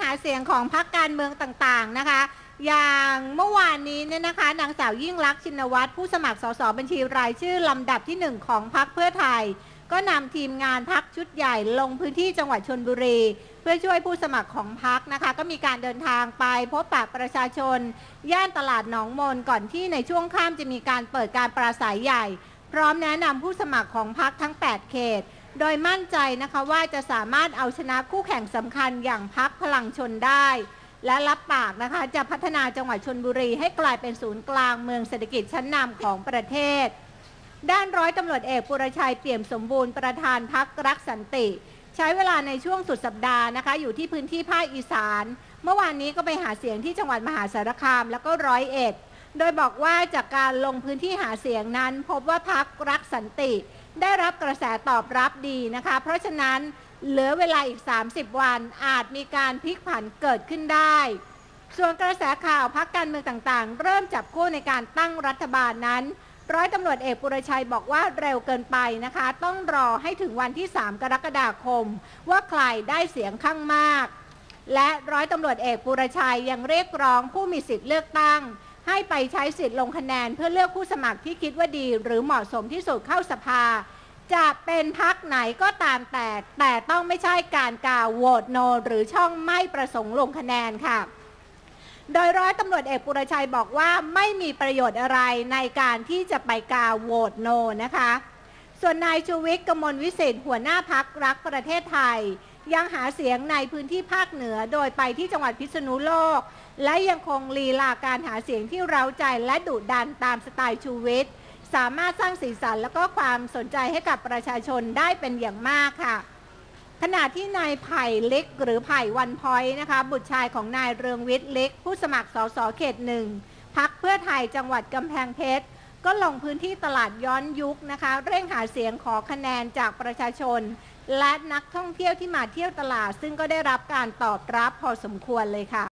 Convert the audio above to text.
หาเสียงของพรรคการเมืองต่างๆนะคะ อย่างเมื่อวานนี้เนี่ยนะคะ นางสาวยิ่งลักษณ์ชินวัตรผู้สมัครสสบัญชีรายชื่อลำดับที่หนึ่งของพรรคเพื่อไทย ก็นำทีมงานพักชุดใหญ่ลงพื้นที่จังหวัดชนบุรี เพื่อช่วยผู้สมัครของพักนะคะ ก็มีการเดินทางไปพบปะประชาชน ย่านตลาดหนองมนก่อนที่ในช่วงข้ามจะมีการเปิดการปราศัยใหญ่ พร้อมแนะนำผู้สมัครของพักทั้ง 8 เขต โดยมั่นใจนะคะว่าจะสามารถเอาชนะคู่แข่งสำคัญอย่างพักพลังชนได้ และรับปากนะคะจะพัฒนาจังหวัดชนบุรี ให้กลายเป็นศูนย์กลางเมืองเศรษฐกิจชั้นนำของประเทศ ด้านร้อยตำรวจเอกปุรชัยเปี่ยมสมบูรณ์ประธานพักรักสันติ ใช้เวลาในช่วงสุดสัปดาห์นะคะ อยู่ที่พื้นที่ภาคอีสาน เมื่อวานนี้ก็ไปหาเสียงที่จังหวัดมหาสารคามแล้วก็ร้อยเอ็ดโดยบอกว่าจากการลงพื้นที่หาเสียงนั้น พบว่าพักรักสันติ ได้รับกระแสตอบรับดีนะคะ เพราะฉะนั้นเหลือเวลาอีก 30 วันอาจมีการพลิกผันเกิดขึ้นได้ ส่วนกระแสข่าวพักการเมืองต่างๆ เริ่มจับคู่ในการตั้งรัฐบาลนั้น ร้อยตำรวจเอกปุรชัยบอกว่าเร็วเกินไปนะคะ ต้องรอให้ถึงวันที่ 3 กรกฎาคม ว่าใครได้เสียงข้างมาก และร้อยตำรวจเอกปุรชัยยังเรียกร้องผู้มีสิทธิ์เลือกตั้ง ให้ไปใช้สิทธิ์ลงคะแนน เพื่อเลือกผู้สมัครที่คิดว่าดี หรือเหมาะสมที่สุดเข้าสภา จะเป็นพักไหนก็ตามแต่ แต่ต้องไม่ใช่การกล่าวโหวตโน หรือช่องไม่ประสงค์ลงคะแนนค่ะโดยร้อยตำรวจเอกปุรชัยบอกว่าไม่มีประโยชน์อะไรในการที่จะไปกาโหวตโนนะคะ ส่วนนายชูวิทย์กมลวิสิทธิ์หัวหน้าพักรักประเทศไทย ยังหาเสียงในพื้นที่ภาคเหนือโดยไปที่จังหวัดพิษณุโลก และยังคงลีลาการหาเสียงที่เร้าใจและดุดันตามสไตล์ชูวิทย์สามารถสร้างสีสันและก็ความสนใจให้กับประชาชนได้เป็นอย่างมากค่ะ ขณะที่นายไผ่เล็กหรือไผ่วันพอยนะคะ บุตรชายของนายเรืองวิทย์เล็ก ผู้สมัครสสเขตหนึ่งพักเพื่อไทยจังหวัดกำแพงเพชรก็ลงพื้นที่ตลาดย้อนยุคนะคะ เร่งหาเสียงขอคะแนนจากประชาชน และนักท่องเที่ยวที่มาเที่ยวตลาด ซึ่งก็ได้รับการตอบรับพอสมควรเลยค่ะ